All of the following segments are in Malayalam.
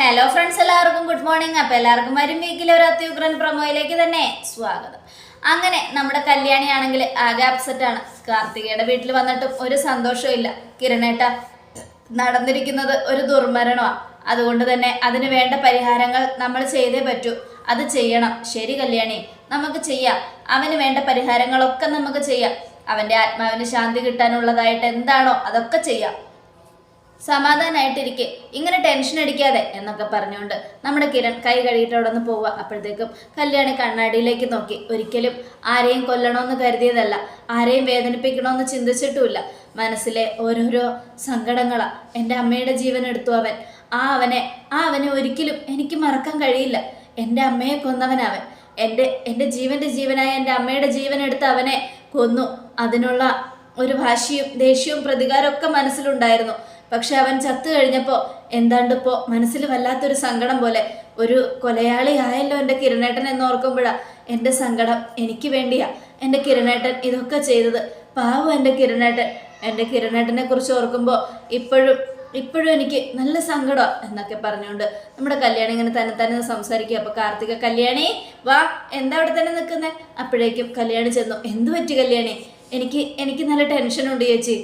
ഹലോ ഫ്രണ്ട്സ് എല്ലാവർക്കും ഗുഡ് മോർണിംഗ് അപ്പോൾ എല്ലാവർക്കും വരും വീക്കിലെ ഒരു അത്യുഗ്രൻ പ്രൊമോയിലേക്ക് തന്നെ സ്വാഗതം. അങ്ങനെ നമ്മുടെ കല്യാണിയാണെങ്കിൽ ആകെ അപ്സെറ്റ് ആണ്. കാർത്തികയുടെ വീട്ടിൽ വന്നിട്ടും ഒരു സന്തോഷവും ഇല്ല. കിരണേട്ട നടന്നിരിക്കുന്നത് ഒരു ദുർമരണമാണ് അതുകൊണ്ട് തന്നെ അതിന് വേണ്ട പരിഹാരങ്ങൾ നമ്മൾ ചെയ്തേ പറ്റൂ. അത് ചെയ്യണം. ശരി കല്യാണി നമുക്ക് ചെയ്യാം. അവന് വേണ്ട പരിഹാരങ്ങളൊക്കെ നമുക്ക് ചെയ്യാം. അവന്റെ ആത്മാവിന് ശാന്തി കിട്ടാനുള്ളതായിട്ട് എന്താണോ അതൊക്കെ ചെയ്യാം. സമാധാനമായിട്ടിരിക്കെ ഇങ്ങനെ ടെൻഷൻ അടിക്കാതെ എന്നൊക്കെ പറഞ്ഞുകൊണ്ട് നമ്മുടെ കിരൺ കൈ കഴുകിയിട്ട് അവിടെ നിന്ന് പോവുക. അപ്പോഴത്തേക്കും കല്യാണി കണ്ണാടിയിലേക്ക് നോക്കി. ഒരിക്കലും ആരെയും കൊല്ലണമെന്ന് കരുതിയതല്ല. ആരെയും വേദനിപ്പിക്കണമെന്ന് ചിന്തിച്ചിട്ടുമില്ല. മനസ്സിലെ ഓരോരോ സങ്കടങ്ങളാ എന്റെ അമ്മയുടെ ജീവൻ എടുത്തു അവൻ. ആ അവനെ ആ അവനെ ഒരിക്കലും എനിക്ക് മറക്കാൻ കഴിയില്ല. എന്റെ അമ്മയെ കൊന്നവനവൻ എന്റെ എന്റെ ജീവന്റെ ജീവനായ എന്റെ അമ്മയുടെ ജീവൻ എടുത്ത് അവനെ കൊന്നു. അതിനുള്ള ഒരു ഭാഷയും ദേഷ്യവും പ്രതികാരമൊക്കെ മനസ്സിലുണ്ടായിരുന്നു. പക്ഷെ അവൻ ചത്തു കഴിഞ്ഞപ്പോൾ എന്താണ്ടിപ്പോൾ മനസ്സിൽ വല്ലാത്തൊരു സങ്കടം പോലെ ഒരു കൊലയാളി ആയല്ലോ എന്റെ കിരണേട്ടൻ എന്ന് ഓർക്കുമ്പോഴാ എന്റെ സങ്കടം എനിക്ക് വേണ്ടിയാ എന്റെ കിരണേട്ടൻ ഇതൊക്കെ ചെയ്തത്. പാവം എന്റെ കിരണേട്ടൻ. എന്റെ കിരണേട്ടനെ കുറിച്ച് ഓർക്കുമ്പോൾ ഇപ്പോഴും ഇപ്പോഴും എനിക്ക് നല്ല സങ്കടം എന്നൊക്കെ പറഞ്ഞുകൊണ്ട് നമ്മുടെ കല്യാണി ഇങ്ങനെ തന്നെ തന്നെ സംസാരിക്കുക. അപ്പോൾ കാർത്തിക കല്യാണി വാ എന്താ അവിടെ തന്നെ നിൽക്കുന്നേ? അപ്പോഴേക്കും കല്യാണി ചെന്നു. എന്തു പറ്റി കല്യാണി? എനിക്ക് എനിക്ക് നല്ല ടെൻഷൻ ഉണ്ട് ചേച്ചി.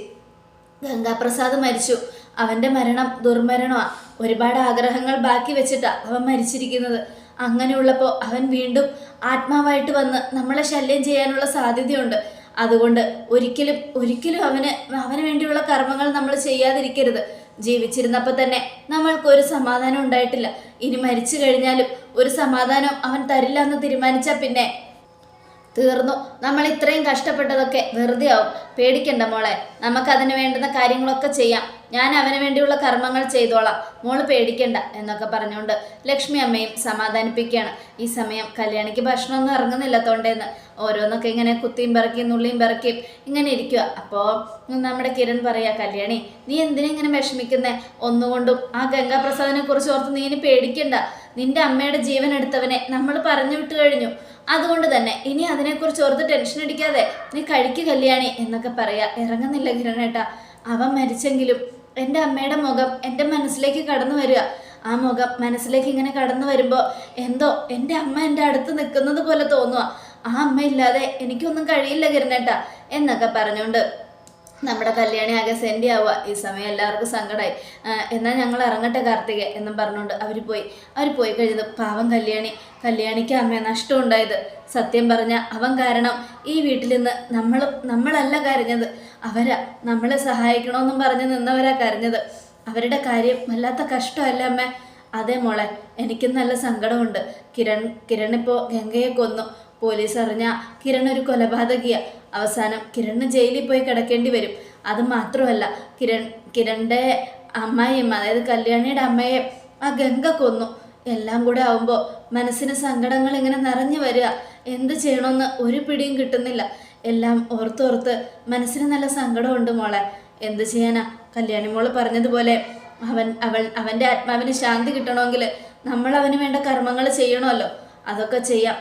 ഗംഗാപ്രസാദ് മരിച്ചു. അവന്റെ മരണം ദുർമരണമാണ് ഒരുപാട് ആഗ്രഹങ്ങൾ ബാക്കി വെച്ചിട്ടാ അവൻ മരിച്ചിരിക്കുന്നത്. അങ്ങനെയുള്ളപ്പോൾ അവൻ വീണ്ടും ആത്മാവായിട്ട് വന്ന് നമ്മളെ ശല്യം ചെയ്യാനുള്ള സാധ്യതയുണ്ട്. അതുകൊണ്ട് ഒരിക്കലും ഒരിക്കലും അവന് അവന് വേണ്ടിയുള്ള കർമ്മങ്ങൾ നമ്മൾ ചെയ്യാതിരിക്കരുത്. ജീവിച്ചിരുന്നപ്പോൾ തന്നെ നമ്മൾക്ക് ഒരു സമാധാനം ഉണ്ടായിട്ടില്ല. ഇനി മരിച്ചു കഴിഞ്ഞാലും ഒരു സമാധാനം അവൻ തരില്ല എന്ന് തീരുമാനിച്ചാൽ പിന്നെ തീർന്നു. നമ്മൾ ഇത്രയും കഷ്ടപ്പെട്ടതൊക്കെ വെറുതെ ആവും പേടിക്കണ്ട മോളെ. നമുക്കതിന് വേണ്ടുന്ന കാര്യങ്ങളൊക്കെ ചെയ്യാം. ഞാൻ അവന് വേണ്ടിയുള്ള കർമ്മങ്ങൾ ചെയ്തോളാം. മോൾ പേടിക്കണ്ട എന്നൊക്കെ പറഞ്ഞുകൊണ്ട് ലക്ഷ്മി അമ്മയും സമാധാനിപ്പിക്കുകയാണ്. ഈ സമയം കല്യാണിക്ക് ഭക്ഷണമൊന്നും ഇറങ്ങുന്നില്ല തൊണ്ടേന്ന്. ഓരോന്നൊക്കെ ഇങ്ങനെ കുത്തിയും പിറക്കിയും നുള്ളിയും പിറക്കിയും ഇങ്ങനെ ഇരിക്കുക അപ്പോൾ നമ്മുടെ കിരൺ പറയാ കല്യാണി നീ എന്തിനാ ഇങ്ങനെ വിഷമിക്കുന്നേ? ഒന്നുകൊണ്ടും ആ ഗംഗാപ്രസാദിനെ കുറിച്ച് ഓർത്ത് നീ ഇനി പേടിക്കണ്ട. നിന്റെ അമ്മയുടെ ജീവൻ എടുത്തവനെ നമ്മൾ പറഞ്ഞു വിട്ടു കഴിഞ്ഞു. അതുകൊണ്ട് തന്നെ ഇനി അതിനെക്കുറിച്ച് ഓർത്ത് ടെൻഷൻ അടിക്കാതെ നീ കഴിക്കുക കല്യാണി എന്നൊക്കെ പറയാ. ഇറങ്ങുന്നില്ല കിരണേട്ടാ അവൻ മരിച്ചെങ്കിലും എന്റെ അമ്മയുടെ മുഖം എന്റെ മനസ്സിലേക്ക് കടന്നു വരിക. ആ മുഖം മനസ്സിലേക്ക് ഇങ്ങനെ കടന്നു വരുമ്പോൾ എന്തോ എന്റെ അമ്മ എന്റെ അടുത്ത് നിൽക്കുന്നത് പോലെ തോന്നുക ആ അമ്മ ഇല്ലാതെ എനിക്കൊന്നും കഴിയില്ല കിരണേട്ട എന്നൊക്കെ പറഞ്ഞുകൊണ്ട് നമ്മുടെ കല്യാണി ആകെ സെൻഡി ആവുക. ഈ സമയം എല്ലാവർക്കും സങ്കടമായി എന്നാൽ ഞങ്ങൾ ഇറങ്ങട്ടെ കാർത്തിക എന്നും പറഞ്ഞുകൊണ്ട് അവർ പോയി. അവർ പോയി കഴിഞ്ഞത് പാവം കല്യാണി. കല്യാണിക്ക് അമ്മയെ നഷ്ടം ഉണ്ടായത്. സത്യം പറഞ്ഞ അവൻ കാരണം ഈ വീട്ടിൽ നിന്ന് നമ്മൾ നമ്മളല്ല കരഞ്ഞത്. അവരാ നമ്മളെ സഹായിക്കണമെന്നും പറഞ്ഞ് നിന്നവരാ കരഞ്ഞത്. അവരുടെ കാര്യം വല്ലാത്ത കഷ്ടമല്ല അമ്മ? അതേ മോളെ എനിക്കും നല്ല സങ്കടമുണ്ട്. കിരൺ കിരൺ ഇപ്പോൾ ഗംഗയെ കൊന്നു. പോലീസ് അറിഞ്ഞ കിരൺ ഒരു കൊലപാതകിയ. അവസാനം കിരണ് ജയിലിൽ പോയി കിടക്കേണ്ടി വരും. അത് മാത്രമല്ല കിരൺ കിരണിന്റെ അമ്മായിയും അതായത് കല്യാണിയുടെ അമ്മയെ ആ ഗംഗ കൊന്നു. എല്ലാം കൂടെ ആവുമ്പോൾ മനസ്സിന് സങ്കടങ്ങൾ ഇങ്ങനെ നിറഞ്ഞു വരിക. എന്ത് ചെയ്യണമെന്ന് ഒരു പിടിയും കിട്ടുന്നില്ല. എല്ലാം ഓർത്തോർത്ത് മനസ്സിന് നല്ല സങ്കടമുണ്ട് മോളെ. എന്ത് ചെയ്യാനാ? കല്യാണി മോൾ പറഞ്ഞതുപോലെ അവൻ അവൾ അവന്റെ ആത്മാവിന് ശാന്തി കിട്ടണമെങ്കിൽ നമ്മൾ അവന് വേണ്ട കർമ്മങ്ങൾ ചെയ്യണമല്ലോ. അതൊക്കെ ചെയ്യാം.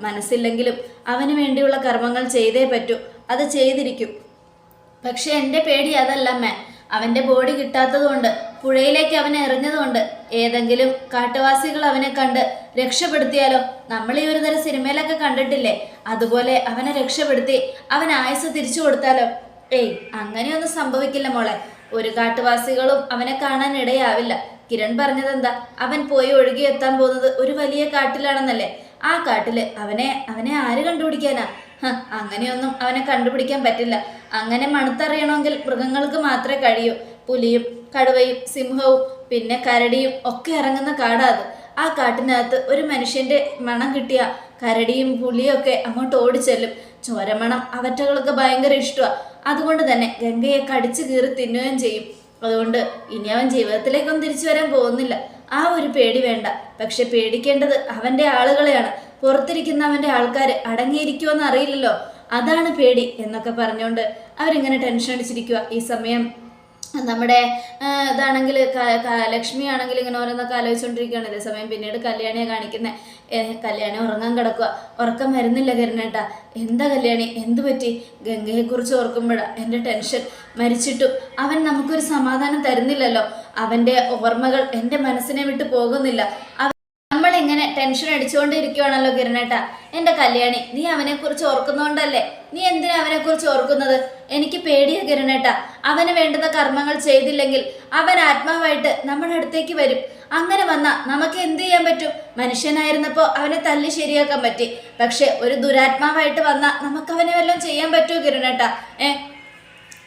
മനസ്സില്ലെങ്കിലും അവന് വേണ്ടിയുള്ള കർമ്മങ്ങൾ ചെയ്തേ പറ്റൂ. അത് ചെയ്തിരിക്കും. പക്ഷെ എന്റെ പേടി അതല്ല മേ അവന്റെ ബോഡി കിട്ടാത്തതുകൊണ്ട് പുഴയിലേക്ക് അവനെ എറിഞ്ഞതുകൊണ്ട് ഏതെങ്കിലും കാട്ടുവാസികൾ അവനെ കണ്ട് രക്ഷപ്പെടുത്തിയാലോ? നമ്മൾ ഈ ഒരു തരം സിനിമയിലൊക്കെ കണ്ടിട്ടില്ലേ? അതുപോലെ അവനെ രക്ഷപ്പെടുത്തി അവൻ ആയുസ് തിരിച്ചു കൊടുത്താലോ? ഏയ് അങ്ങനെയൊന്നും സംഭവിക്കില്ല മോളെ. ഒരു കാട്ടുവാസികളും അവനെ കാണാൻ ഇടയാവില്ല കിരൺ പറഞ്ഞതെന്താ? അവൻ പോയി ഒഴുകിയെത്താൻ പോകുന്നത് ഒരു വലിയ കാട്ടിലാണെന്നല്ലേ? ആ കാട്ടിൽ അവനെ അവനെ ആര് കണ്ടുപിടിക്കാനാ? അങ്ങനെയൊന്നും അവനെ കണ്ടുപിടിക്കാൻ പറ്റില്ല. അങ്ങനെ മണത്തറിയണമെങ്കിൽ മൃഗങ്ങൾക്ക് മാത്രമേ കഴിയൂ. പുലിയും കടുവയും സിംഹവും പിന്നെ കരടിയും ഒക്കെ ഇറങ്ങുന്ന കാടാത് ആ കാട്ടിനകത്ത് ഒരു മനുഷ്യന്റെ മണം കിട്ടിയ കരടിയും പുലിയും ഒക്കെ അങ്ങോട്ട് ഓടിച്ചെല്ലും. ചോരമണം അവറ്റകൾക്ക് ഭയങ്കര ഇഷ്ടമാണ് അതുകൊണ്ട് തന്നെ ഗംഗയെ കടിച്ചു കീറി തിന്നുകയും ചെയ്യും. അതുകൊണ്ട് ഇനി അവൻ ജീവിതത്തിലേക്കൊന്നും തിരിച്ചു വരാൻ പോകുന്നില്ല. ആ ഒരു പേടി വേണ്ട. പക്ഷെ പേടിക്കേണ്ടത് അവന്റെ ആളുകളെയാണ്. പുറത്തിരിക്കുന്ന അവന്റെ ആൾക്കാർ അടങ്ങിയിരിക്കുമെന്ന് അറിയില്ലല്ലോ. അതാണ് പേടി എന്നൊക്കെ പറഞ്ഞുകൊണ്ട് അവരിങ്ങനെ ടെൻഷൻ അടിച്ചിരിക്കുക ഈ സമയം നമ്മുടെ ഇതാണെങ്കിൽ ലക്ഷ്മി ആണെങ്കിൽ ഇങ്ങനെ ഓരോന്നൊക്കെ ആലോചിച്ചുകൊണ്ടിരിക്കുകയാണ് ഇതേ സമയം പിന്നീട് കല്യാണിയെ കാണിക്കുന്നത് കല്യാണി ഉറങ്ങാൻ കിടക്കുക ഉറക്കം വരുന്നില്ല കരുണേട്ട എന്താ കല്യാണി? എന്തു പറ്റി? ഗംഗയെക്കുറിച്ച് ഓർക്കുമ്പോഴാണ് എന്റെ ടെൻഷൻ മരിച്ചിട്ടും. അവൻ നമുക്കൊരു സമാധാനം തരുന്നില്ലല്ലോ. അവന്റെ ഓർമ്മകൾ എന്റെ മനസ്സിനെ വിട്ട് പോകുന്നില്ല. നമ്മളിങ്ങനെ ടെൻഷൻ അടിച്ചുകൊണ്ടിരിക്കുവാണല്ലോ കിരണേട്ട. എന്റെ കല്യാണി നീ അവനെക്കുറിച്ച് ഓർക്കുന്നോണ്ടല്ലേ? നീ എന്തിനാ അവനെക്കുറിച്ച് ഓർക്കുന്നത്? എനിക്ക് പേടിയാ കിരണേട്ട. അവന് വേണ്ടുന്ന കർമ്മങ്ങൾ ചെയ്തില്ലെങ്കിൽ അവൻ ആത്മാവായിട്ട് നമ്മുടെ അടുത്തേക്ക് വരും. അങ്ങനെ വന്നാ നമുക്ക് എന്ത് ചെയ്യാൻ പറ്റും? മനുഷ്യനായിരുന്നപ്പോൾ അവനെ തല്ലി ശരിയാക്കാൻ പറ്റി. പക്ഷെ ഒരു ദുരാത്മാവായിട്ട് വന്നാൽ നമുക്ക് അവനെ വല്ലതും ചെയ്യാൻ പറ്റുമോ കിരണേട്ട? ഏ?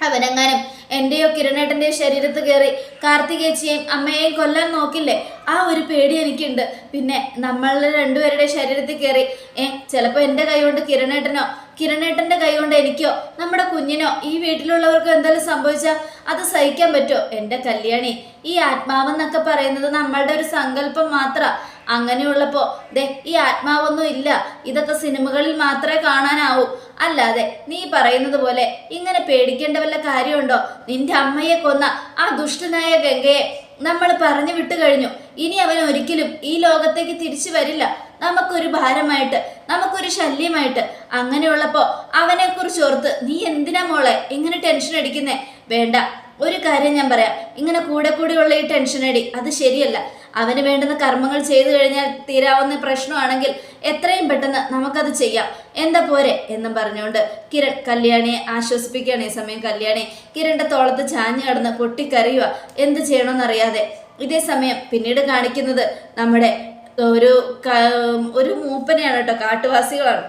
അവനെങ്ങാനും എന്റെയോ കിരണേട്ടന്റെയോ ശരീരത്ത് കയറി കാർത്തികേച്ചിയെയും അമ്മയെയും കൊല്ലാൻ നോക്കില്ലേ? ആ ഒരു പേടി എനിക്കുണ്ട്. പിന്നെ നമ്മളുടെ രണ്ടുപേരുടെ ശരീരത്തിൽ കയറി ഏ ചിലപ്പോൾ എന്റെ കൈ കൊണ്ട് കിരണേട്ടനോ കിരണേട്ടന്റെ കൈ കൊണ്ട് എനിക്കോ നമ്മുടെ കുഞ്ഞിനോ ഈ വീട്ടിലുള്ളവർക്കോ എന്തെങ്കിലും സംഭവിച്ചാൽ അത് സഹിക്കാൻ പറ്റുമോ? എന്റെ കല്യാണി ഈ ആത്മാവെന്നൊക്കെ പറയുന്നത് നമ്മളുടെ ഒരു സങ്കല്പം മാത്രം. അങ്ങനെയുള്ളപ്പോൾ ദേ ഈ ആത്മാവൊന്നും ഇല്ല. ഇതൊക്കെ സിനിമകളിൽ മാത്രമേ കാണാനാവൂ. അല്ലാതെ നീ പറയുന്നത് പോലെ ഇങ്ങനെ പേടിക്കേണ്ട വല്ല കാര്യമുണ്ടോ? നിന്റെ അമ്മയെ കൊന്ന ആ ദുഷ്ടനായ ഗംഗയെ നമ്മൾ പറഞ്ഞു വിട്ടു കഴിഞ്ഞു. ഇനി അവൻ ഒരിക്കലും ഈ ലോകത്തേക്ക് തിരിച്ചു വരില്ല. നമുക്കൊരു ഭാരമായിട്ട് നമുക്കൊരു ശല്യമായിട്ട്. അങ്ങനെയുള്ളപ്പോൾ അവനെക്കുറിച്ച് ഓർത്ത് നീ എന്തിനാ മോളെ ഇങ്ങനെ ടെൻഷൻ അടിക്കുന്നേ? വേണ്ട ഒരു കാര്യം ഞാൻ പറയാം. ഇങ്ങനെ കൂടെ കൂടെയുള്ള ഈ ടെൻഷൻ അടി അത് ശരിയല്ല. അവന് വേണ്ടുന്ന കർമ്മങ്ങൾ ചെയ്തു കഴിഞ്ഞാൽ തീരാവുന്ന പ്രശ്നമാണെങ്കിൽ എത്രയും പെട്ടെന്ന് നമുക്കത് ചെയ്യാം. എന്താ പോരെ എന്നും പറഞ്ഞുകൊണ്ട് കിരൺ കല്യാണിയെ ആശ്വസിപ്പിക്കുകയാണ് ഈ സമയം. കല്യാണി കിരണിന്റെ തോളത്ത് ചാഞ്ഞു കടന്ന് പൊട്ടിക്കറിയുക എന്ത് ചെയ്യണമെന്നറിയാതെ ഇതേ സമയം പിന്നീട് കാണിക്കുന്നത് നമ്മുടെ ഒരു ഒരു മൂപ്പനെയാണ് കേട്ടോ കാട്ടുവാസികളാണ്.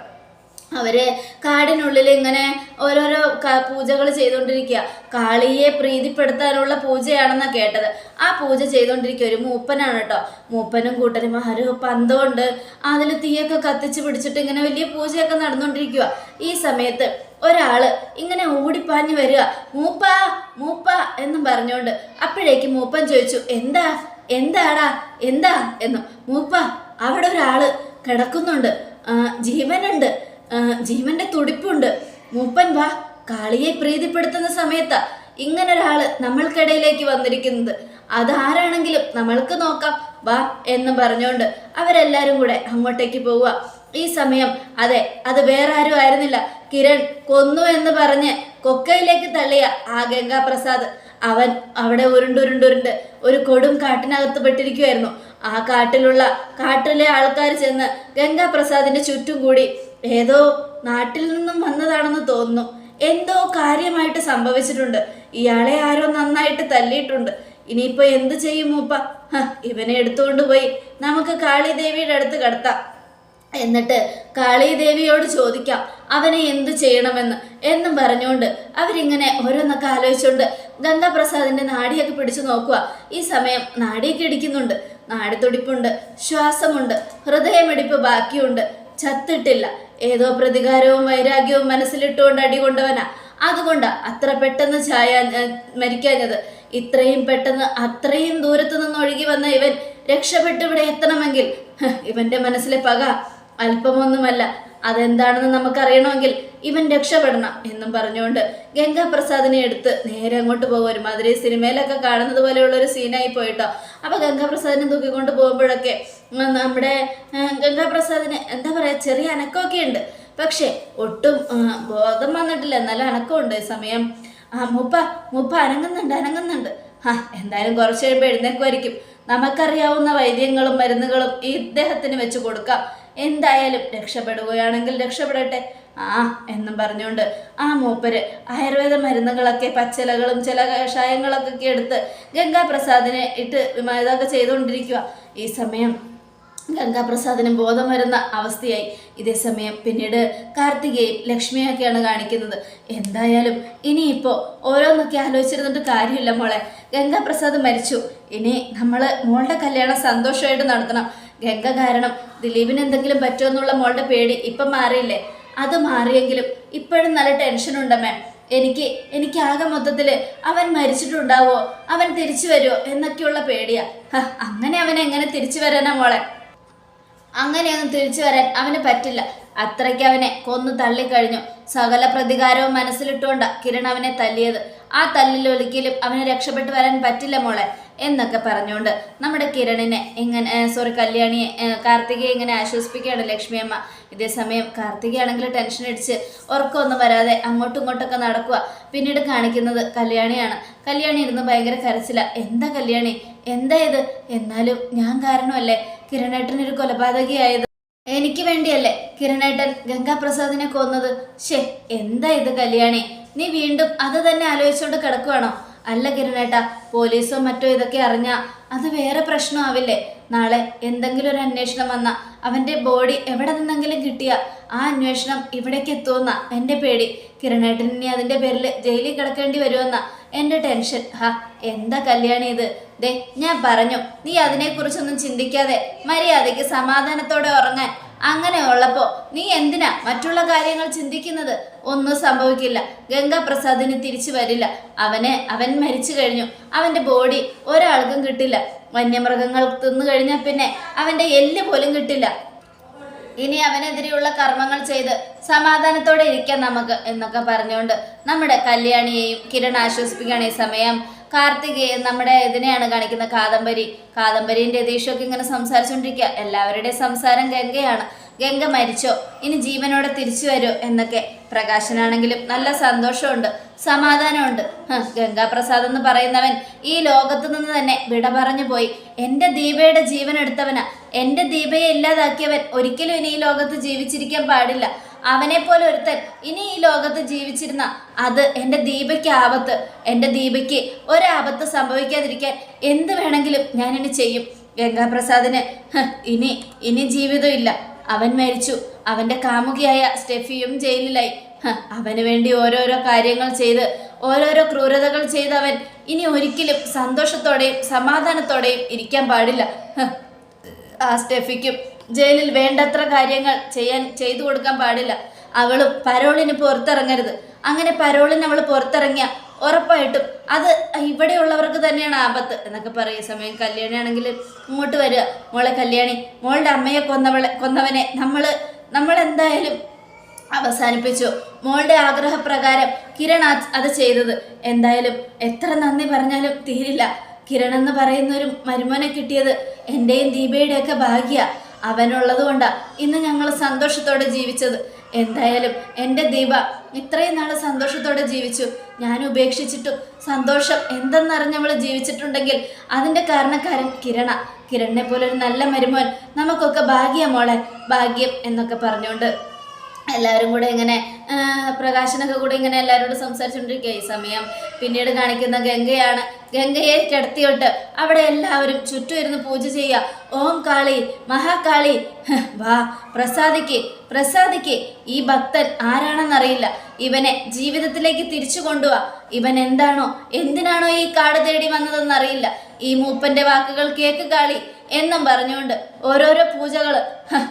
അവർ കാടിനുള്ളിൽ ഇങ്ങനെ ഓരോരോ പൂജകൾ ചെയ്തുകൊണ്ടിരിക്കുക കാളിയെ പ്രീതിപ്പെടുത്താനുള്ള പൂജയാണെന്നാണ് കേട്ടത്. ആ പൂജ ചെയ്തുകൊണ്ടിരിക്കുക ഒരു മൂപ്പനാണ് കേട്ടോ മൂപ്പനും കൂട്ടരും ആരോ പന്തമുണ്ട് അതിൽ തീയൊക്കെ കത്തിച്ച് പിടിച്ചിട്ട് ഇങ്ങനെ വലിയ പൂജയൊക്കെ നടന്നുകൊണ്ടിരിക്കുക ഈ സമയത്ത് ഒരാൾ ഇങ്ങനെ ഓടിപ്പാഞ്ഞു വരിക മൂപ്പ മൂപ്പ എന്നും പറഞ്ഞുകൊണ്ട് അപ്പോഴേക്ക് മൂപ്പൻ ചോദിച്ചു എന്താ? എന്താടാ? എന്താ? എന്നു. മൂപ്പ അവിടെ ഒരാൾ കിടക്കുന്നുണ്ട്. ജീവനുണ്ട്. ജീവന്റെ തുടിപ്പുണ്ട്. മൂപ്പൻ വാ കാളിയെ പ്രീതിപ്പെടുത്തുന്ന സമയത്താ ഇങ്ങനെ ഒരാൾ നമ്മൾക്കിടയിലേക്ക് വന്നിരിക്കുന്നത്. അതാരാണെങ്കിലും നമ്മൾക്ക് നോക്കാം. വാ എന്ന് പറഞ്ഞുകൊണ്ട് അവരെല്ലാരും കൂടെ അങ്ങോട്ടേക്ക് പോവുക. ഈ സമയം അതെ അത് വേറെ ആരും ആയിരുന്നില്ല. കിരൺ കൊന്നു എന്ന് പറഞ്ഞ് കൊക്കയിലേക്ക് തള്ളിയ ആ ഗംഗാപ്രസാദ് അവൻ അവിടെ ഉരുണ്ടുരുണ്ടുരുണ്ട്. ഒരു കൊടും കാട്ടിനകത്ത് പെട്ടിരിക്കുമായിരുന്നു ആ കാട്ടിലുള്ള കാട്ടിലെ ആൾക്കാർ ചെന്ന് ഗംഗാപ്രസാദിന്റെ ചുറ്റും കൂടി ഏതോ നാട്ടിൽ നിന്നും വന്നതാണെന്ന് തോന്നുന്നു. എന്തോ കാര്യമായിട്ട് സംഭവിച്ചിട്ടുണ്ട്. ഇയാളെ ആരോ നന്നായിട്ട് തല്ലിയിട്ടുണ്ട്. ഇനിയിപ്പോ എന്ത് ചെയ്യും മൂപ്പ? ഇവനെ എടുത്തുകൊണ്ട് പോയി നമുക്ക് കാളിദേവിയുടെ അടുത്ത് കടത്താം. എന്നിട്ട് കാളിദേവിയോട് ചോദിക്കാം അവനെ എന്തു ചെയ്യണമെന്ന്? എന്നും പറഞ്ഞുകൊണ്ട് അവരിങ്ങനെ ഓരോന്നൊക്കെ ആലോചിച്ചുകൊണ്ട് ഗംഗാപ്രസാദിന്റെ നാടിയൊക്കെ പിടിച്ചു നോക്കുക. ഈ സമയം നാടിയൊക്കെ ഇടിക്കുന്നുണ്ട്. നാടിത്തുടിപ്പുണ്ട് ശ്വാസമുണ്ട് ഹൃദയമിടിപ്പ് ബാക്കിയുണ്ട്. ചത്തിട്ടില്ല. ഏതോ പ്രതികാരവും വൈരാഗ്യവും മനസ്സിലിട്ടുകൊണ്ട് അടികൊണ്ടവനാ അതുകൊണ്ട് അത്ര പെട്ടെന്ന് ചായ മരിക്കാഞ്ഞത്. ഇത്രയും പെട്ടെന്ന് അത്രയും ദൂരത്തു നിന്ന് ഒഴുകി വന്ന ഇവൻ രക്ഷപ്പെട്ട് ഇവിടെ എത്തണമെങ്കിൽ ഇവന്റെ മനസ്സിലെ പക അല്പമൊന്നുമല്ല. അതെന്താണെന്ന് നമുക്കറിയണമെങ്കിൽ ഇവൻ രക്ഷപ്പെടണം എന്നും പറഞ്ഞുകൊണ്ട് ഗംഗാപ്രസാദിനെ എടുത്ത് നേരെ അങ്ങോട്ട് പോകും. ഒരുമാതിരി സിനിമയിലൊക്കെ കാണുന്നത് പോലെയുള്ള ഒരു സീനായി പോയിട്ടോ. അപ്പൊ ഗംഗാപ്രസാദിനെ തൂക്കിക്കൊണ്ട് പോകുമ്പോഴൊക്കെ നമ്മുടെ ഗംഗാപ്രസാദിന് എന്താ പറയാ ചെറിയ അനക്കമൊക്കെ ഉണ്ട്. പക്ഷേ ഒട്ടും ബോധം വന്നിട്ടില്ല. എന്നാലും അനക്കമുണ്ട് സമയം. ആ മുപ്പ മുപ്പ അനങ്ങുന്നുണ്ട് അനങ്ങുന്നുണ്ട്. ആ എന്തായാലും കുറച്ച് കഴിയുമ്പോൾ എഴുന്നേക്കുമായിരിക്കും നമുക്കറിയാവുന്ന വൈദ്യങ്ങളും മരുന്നുകളും ഈ ഇദ്ദേഹത്തിന് വെച്ച് കൊടുക്കാം. എന്തായാലും രക്ഷപ്പെടുകയാണെങ്കിൽ രക്ഷപ്പെടട്ടെ. ആ എന്നും പറഞ്ഞുകൊണ്ട് ആ മൂപ്പര് ആയുർവേദ മരുന്നുകളൊക്കെ പച്ചിലകളും ചില കഷായങ്ങളൊക്കെ എടുത്ത് ഗംഗാപ്രസാദിനെ ഇട്ട് ഇതൊക്കെ ചെയ്തുകൊണ്ടിരിക്കുക ഈ സമയം ഗംഗാപ്രസാദിന് ബോധം വരുന്ന അവസ്ഥയായി. ഇതേ സമയം പിന്നീട് കാർത്തികയും ലക്ഷ്മിയൊക്കെയാണ് കാണിക്കുന്നത്. എന്തായാലും ഇനിയിപ്പോൾ ഓരോന്നൊക്കെ ആലോചിച്ചിരുന്നിട്ട് കാര്യമില്ല മോളെ. ഗംഗാപ്രസാദ് മരിച്ചു. ഇനി നമ്മൾ മോളുടെ കല്യാണം സന്തോഷമായിട്ട് നടത്തണം. ഗംഗ കാരണം ദിലീപിന് എന്തെങ്കിലും പറ്റുമോ എന്നുള്ള മോളുടെ പേടി ഇപ്പം മാറിയില്ലേ? അത് മാറിയെങ്കിലും ഇപ്പോഴും നല്ല ടെൻഷൻ ഉണ്ടമ്മേ എനിക്ക് എനിക്ക് ആകെ മൊത്തത്തിൽ അവൻ മരിച്ചിട്ടുണ്ടാവോ? അവൻ തിരിച്ചു വരുമോ എന്നൊക്കെയുള്ള പേടിയാ. അങ്ങനെ അവൻ എങ്ങനെ തിരിച്ചു വരാനാ മോളെ? അങ്ങനെയൊന്നും തിരിച്ചു വരാൻ അവന് പറ്റില്ല. അത്രയ്ക്ക് അവനെ കൊന്നു തള്ളിക്കഴിഞ്ഞു. സകല പ്രതികാരവും മനസ്സിലിട്ടുകൊണ്ടാണ് കിരൺ അവനെ തല്ലിയത്. ആ തല്ലിലൊലിക്കലും അവന് രക്ഷപ്പെട്ടു വരാൻ പറ്റില്ല മോളെ എന്നൊക്കെ പറഞ്ഞുകൊണ്ട് നമ്മുടെ കിരണിനെ ഇങ്ങനെ സോറി കല്യാണിയെ കാർത്തികയെ ഇങ്ങനെ ആശ്വസിപ്പിക്കുകയാണ് ലക്ഷ്മിയമ്മ. ഇതേസമയം കാർത്തികയാണെങ്കിൽ ടെൻഷൻ അടിച്ച് ഉറക്കമൊന്നും വരാതെ അങ്ങോട്ടും ഇങ്ങോട്ടൊക്കെ നടക്കുക. പിന്നീട് കാണിക്കുന്നത് കല്യാണിയാണ്. കല്യാണി ഇരുന്ന് ഭയങ്കര കരച്ചില. എന്താ കല്യാണി? എന്താ ഇത്? എന്നാലും ഞാൻ കാരണമല്ലേ? കിരണേട്ടനൊരു കൊലപാതകയായത്. എനിക്ക് വേണ്ടിയല്ലേ കിരണേട്ടൻ ഗംഗാപ്രസാദിനെ കൊന്നത്? ഷേ എന്താ ഇത് കല്യാണി? നീ വീണ്ടും അത് തന്നെ ആലോചിച്ചുകൊണ്ട് കിടക്കുവാണോ? അല്ല കിരണേട്ട പോലീസോ മറ്റോ ഇതൊക്കെ അറിഞ്ഞാ അത് വേറെ പ്രശ്നമാവില്ലേ? നാളെ എന്തെങ്കിലും ഒരു അന്വേഷണം വന്ന അവന്റെ ബോഡി എവിടെ നിന്നെങ്കിലും കിട്ടിയ ആ അന്വേഷണം ഇവിടേക്ക് എത്തുമെന്ന എന്റെ പേടി. കിരണേട്ടൻ ഇനി അതിന്റെ പേരിൽ ജയിലിൽ കിടക്കേണ്ടി വരുമെന്ന എന്റെ ടെൻഷൻ. ഹാ എന്താ കല്യാണി ഇത്? ദേ ഞാൻ പറഞ്ഞു നീ അതിനെക്കുറിച്ചൊന്നും ചിന്തിക്കാതെ മര്യാദയ്ക്ക് സമാധാനത്തോടെ ഉറങ്ങാൻ അങ്ങനെ ഉള്ളപ്പോ നീ എന്തിനാ മറ്റുള്ള കാര്യങ്ങൾ ചിന്തിക്കുന്നത്? ഒന്നും സംഭവിക്കില്ല. ഗംഗാപ്രസാദിന് തിരിച്ചു വരില്ല. അവനെ അവൻ മരിച്ചു കഴിഞ്ഞു. അവന്റെ ബോഡി ഒരാൾക്കും കിട്ടില്ല. വന്യമൃഗങ്ങൾ തിന്നു കഴിഞ്ഞാൽ പിന്നെ അവന്റെ എല്ല് പോലും കിട്ടില്ല. ഇനി അവനെതിരെയുള്ള കർമ്മങ്ങൾ ചെയ്ത് സമാധാനത്തോടെ ഇരിക്കാം നമുക്ക് എന്നൊക്കെ പറഞ്ഞുകൊണ്ട് നമ്മുടെ കല്യാണിയെയും കിരൺ ആശ്വസിപ്പിക്കുകയാണ് ഈ സമയം. കാർത്തികയെ നമ്മുടെ ഇതിനെയാണ് കാണിക്കുന്ന കാദംബരി. കാദംബരിയും രതീഷൊക്കെ ഇങ്ങനെ സംസാരിച്ചുകൊണ്ടിരിക്കുക എല്ലാവരുടെയും സംസാരം ഗംഗയാണ്. ഗംഗ മരിച്ചോ? ഇനി ജീവനോടെ തിരിച്ചു വരുമോ എന്നൊക്കെ പ്രകാശനാണെങ്കിലും നല്ല സന്തോഷമുണ്ട്. സമാധാനമുണ്ട്. ഗംഗാപ്രസാദ് എന്ന് പറയുന്നവൻ ഈ ലോകത്ത് നിന്ന് തന്നെ വിട പറഞ്ഞു പോയി. എന്റെ ദീപയുടെ ജീവൻ എടുത്തവനാ എന്റെ ദീപയെ ഇല്ലാതാക്കിയവൻ ഒരിക്കലും ഇനി ഈ ലോകത്ത് ജീവിച്ചിരിക്കാൻ പാടില്ല. അവനെ പോലെ ഒരുത്തൻ. ഇനി ഈ ലോകത്ത് ജീവിച്ചിരുന്ന അത് എന്റെ ദീപയ്ക്ക് ആപത്ത്. എന്റെ ദീപയ്ക്ക് ഒരാപത്ത് സംഭവിക്കാതിരിക്കാൻ എന്ത് വേണമെങ്കിലും ഞാനിനി ചെയ്യും. ഗംഗാപ്രസാദിന് ഇനി ഇനി ജീവിതമില്ല അവൻ മരിച്ചു. അവന്റെ കാമുകിയായ സ്റ്റെഫിയും ജയിലിലായി. അവന് വേണ്ടി ഓരോരോ കാര്യങ്ങൾ ചെയ്ത് ഓരോരോ ക്രൂരതകൾ ചെയ്ത് അവൻ ഇനി ഒരിക്കലും സന്തോഷത്തോടെയും സമാധാനത്തോടെയും ഇരിക്കാൻ പാടില്ല. ആ സ്റ്റെഫിക്കും ജയിലിൽ വേണ്ടത്ര കാര്യങ്ങൾ ചെയ്യാൻ ചെയ്തു കൊടുക്കാൻ പാടില്ല. അവളും പരോളിന് പുറത്തിറങ്ങരുത്. അങ്ങനെ പരോളിന് അവൾ പുറത്തിറങ്ങിയ ഉറപ്പായിട്ടും അത് ഇവിടെയുള്ളവർക്ക് തന്നെയാണ് ആപത്ത് എന്നൊക്കെ പറയും. സമയം കല്യാണിയാണെങ്കിൽ ഇങ്ങോട്ട് വരിക. മോളെ കല്യാണി മോളുടെ അമ്മയെ കൊന്നവളെ കൊന്നവനെ നമ്മൾ നമ്മളെന്തായാലും അവസാനിപ്പിച്ചു. മോളുടെ ആഗ്രഹപ്രകാരം കിരൺ അത് ചെയ്തത്. എന്തായാലും എത്ര നന്ദി പറഞ്ഞാലും തീരില്ല. കിരൺ എന്ന് പറയുന്ന ഒരു മരുമോനെ കിട്ടിയത് എന്റെയും ദീപയുടെയൊക്കെ ഭാഗ്യ. അവനുള്ളത് കൊണ്ടാ ഇന്ന് ഞങ്ങൾ സന്തോഷത്തോടെ ജീവിച്ചത്. എന്തായാലും എന്റെ ദീപ ഇത്രയും നാൾ സന്തോഷത്തോടെ ജീവിച്ചു. ഞാൻ ഉപേക്ഷിച്ചിട്ടും. സന്തോഷം എന്തെന്നറിഞ്ഞവൾ ജീവിച്ചിട്ടുണ്ടെങ്കിൽ അതിന്റെ കാരണക്കാരൻ കിരണ. കിരണിനെ പോലെ ഒരു നല്ല മരുമോൻ. നമുക്കൊക്കെ ഭാഗ്യമോളെ ഭാഗ്യം എന്നൊക്കെ പറഞ്ഞുകൊണ്ട് എല്ലാവരും കൂടെ ഇങ്ങനെ പ്രകാശനൊക്കെ കൂടെ ഇങ്ങനെ എല്ലാവരോടും സംസാരിച്ചുകൊണ്ടിരിക്കുക. ഈ സമയം പിന്നീട് കാണിക്കുന്ന ഗംഗയാണ്. ഗംഗയെ കിടത്തിയിട്ട് അവിടെ എല്ലാവരും ചുറ്റും ഇരുന്ന് പൂജ ചെയ്യുക. ഓം കാളി മഹാകാളി വാ പ്രസാദിക്ക് പ്രസാദിക്ക്. ഈ ഭക്തൻ ആരാണെന്നറിയില്ല ഇവനെ ജീവിതത്തിലേക്ക് തിരിച്ചു കൊണ്ടുവാ. ഇവൻ എന്താണോ എന്തിനാണോ ഈ കാട് തേടി വന്നതെന്നറിയില്ല ഈ മൂപ്പന്റെ വാക്കുകൾ കേക്ക് കാളി. എന്നും പറഞ്ഞുകൊണ്ട് ഓരോരോ പൂജകൾ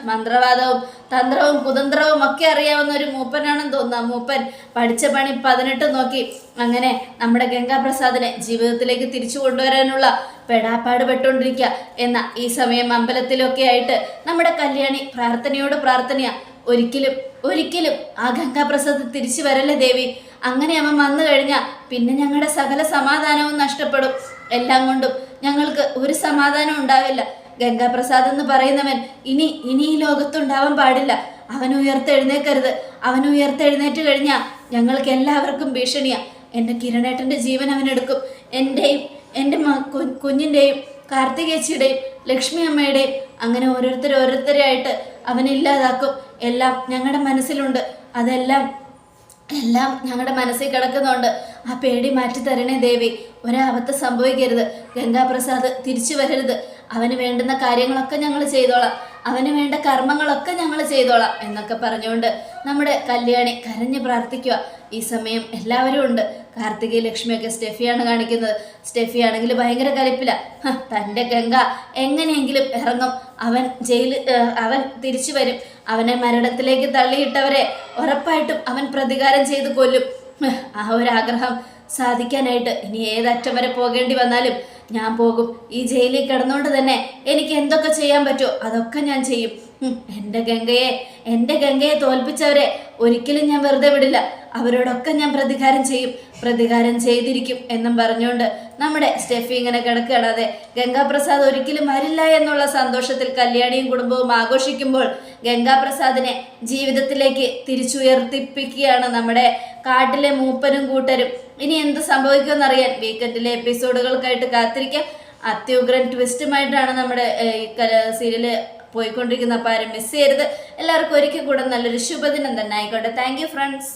മന്ത്രവാദവും തന്ത്രവും കുതന്ത്രവും ഒക്കെ അറിയാവുന്ന ഒരു മൂപ്പനാണെന്ന് തോന്നുന്നു. മൂപ്പൻ പഠിച്ച പണി പതിനെട്ട് നോക്കി. അങ്ങനെ നമ്മുടെ ഗംഗാപ്രസാദിനെ ജീവിതത്തിലേക്ക് തിരിച്ചു കൊണ്ടുവരാനുള്ള പെടാപ്പാട് പെട്ടുകൊണ്ടിരിക്കുക എന്ന ഈ സമയം അമ്പലത്തിലൊക്കെ ആയിട്ട് നമ്മുടെ കല്യാണി പ്രാർത്ഥനയോട് പ്രാർത്ഥനയാ. ഒരിക്കലും ഒരിക്കലും ആ ഗംഗാപ്രസാദ് തിരിച്ചു വരല്ലേ ദേവി? അങ്ങനെ അമ്മ വന്നു കഴിഞ്ഞാൽ പിന്നെ ഞങ്ങളുടെ സകല സമാധാനവും നഷ്ടപ്പെടും. എല്ലാം കൊണ്ടും ഞങ്ങൾക്ക് ഒരു സമാധാനം ഉണ്ടാവില്ല. ഗംഗാപ്രസാദ് എന്ന് പറയുന്നവൻ ഇനി ഇനി ഈ ലോകത്തുണ്ടാവാൻ പാടില്ല. അവൻ ഉയർത്തെഴുന്നേക്കരുത്. അവൻ ഉയർത്തെഴുന്നേറ്റ് കഴിഞ്ഞാൽ ഞങ്ങൾക്ക് എല്ലാവർക്കും ഭീഷണിയാ. എന്റെ കിരണേട്ടന്റെ ജീവൻ അവനെടുക്കും എന്റെയും എന്റെ കുഞ്ഞിന്റെയും കാർത്തികേച്ചിയുടെയും ലക്ഷ്മി അമ്മയുടെയും അങ്ങനെ ഓരോരുത്തർ ഓരോരുത്തരെയായിട്ട് അവനില്ലാതാക്കും എല്ലാം ഞങ്ങളുടെ മനസ്സിലുണ്ട്. അതെല്ലാം എല്ലാം ഞങ്ങളുടെ മനസ്സിൽ കിടക്കുന്നുണ്ട്. ആ പേടി മാറ്റി തരണേ ദേവി. ഒരാപത്ത് സംഭവിക്കരുത്. ഗംഗാപ്രസാദ് തിരിച്ചു വരരുത്. അവന് വേണ്ടുന്ന കാര്യങ്ങളൊക്കെ ഞങ്ങൾ ചെയ്തോളാം. അവന് വേണ്ട കർമ്മങ്ങളൊക്കെ ഞങ്ങൾ ചെയ്തോളാം എന്നൊക്കെ പറഞ്ഞുകൊണ്ട് നമ്മുടെ കല്യാണി കരഞ്ഞ് പ്രാർത്ഥിക്കുക. ഈ സമയം എല്ലാവരും ഉണ്ട്. കാർത്തികയും ലക്ഷ്മിയൊക്കെ സ്റ്റെഫിയാണ് കാണിക്കുന്നത്. സ്റ്റെഫി ആണെങ്കിൽ ഭയങ്കര കലിപ്പില്ല ഹ, തന്റെ ഗംഗ എങ്ങനെയെങ്കിലും ഇറങ്ങും. അവൻ ജയിലിൽ അവൻ തിരിച്ചു വരും. അവനെ മരണത്തിലേക്ക് തള്ളിയിട്ടവരെ ഉറപ്പായിട്ടും അവൻ പ്രതികാരം ചെയ്ത് കൊല്ലും. ആ ഒരു ആഗ്രഹം സാധിക്കാനായിട്ട് ഇനി ഏതറ്റം വരെ പോകേണ്ടി വന്നാലും ഞാൻ പോകും. ഈ ജയിലിൽ കിടന്നുകൊണ്ട് തന്നെ എനിക്ക് എന്തൊക്കെ ചെയ്യാൻ പറ്റുമോ അതൊക്കെ ഞാൻ ചെയ്യും. എന്റെ ഗംഗയെ എന്റെ ഗംഗയെ തോൽപ്പിച്ചവരെ ഒരിക്കലും ഞാൻ വെറുതെ വിടില്ല. അവരോടൊക്കെ ഞാൻ പ്രതികാരം ചെയ്യും പ്രതികാരം ചെയ്തിരിക്കും എന്നും പറഞ്ഞുകൊണ്ട് നമ്മുടെ സ്റ്റെഫി ഇങ്ങനെ കിടക്കുകയാണ്. ഗംഗാപ്രസാദ് ഒരിക്കലും വരില്ല എന്നുള്ള സന്തോഷത്തിൽ കല്യാണിയും കുടുംബവും ആഘോഷിക്കുമ്പോൾ ഗംഗാപ്രസാദിനെ ജീവിതത്തിലേക്ക് തിരിച്ചുയർത്തിപ്പിക്കുകയാണ് നമ്മുടെ കാട്ടിലെ മൂപ്പനും കൂട്ടരും. ഇനി എന്ത് സംഭവിക്കുമെന്ന് അറിയാൻ വീക്കെൻഡിലെ എപ്പിസോഡുകൾക്കായിട്ട് കാത്തിരിക്കാം. അത്യുഗ്രൻ ട്വിസ്റ്റുമായിട്ടാണ് നമ്മുടെ ഈ സീരിയൽ പോയിക്കൊണ്ടിരിക്കുന്ന. അപ്പോൾ ആരും മിസ് ചെയ്യരുത്. എല്ലാവർക്കും ഒരിക്കൽ കൂടെ നല്ലൊരു ശുഭദിനം തന്നെ ആയിക്കോട്ടെ. Thank friends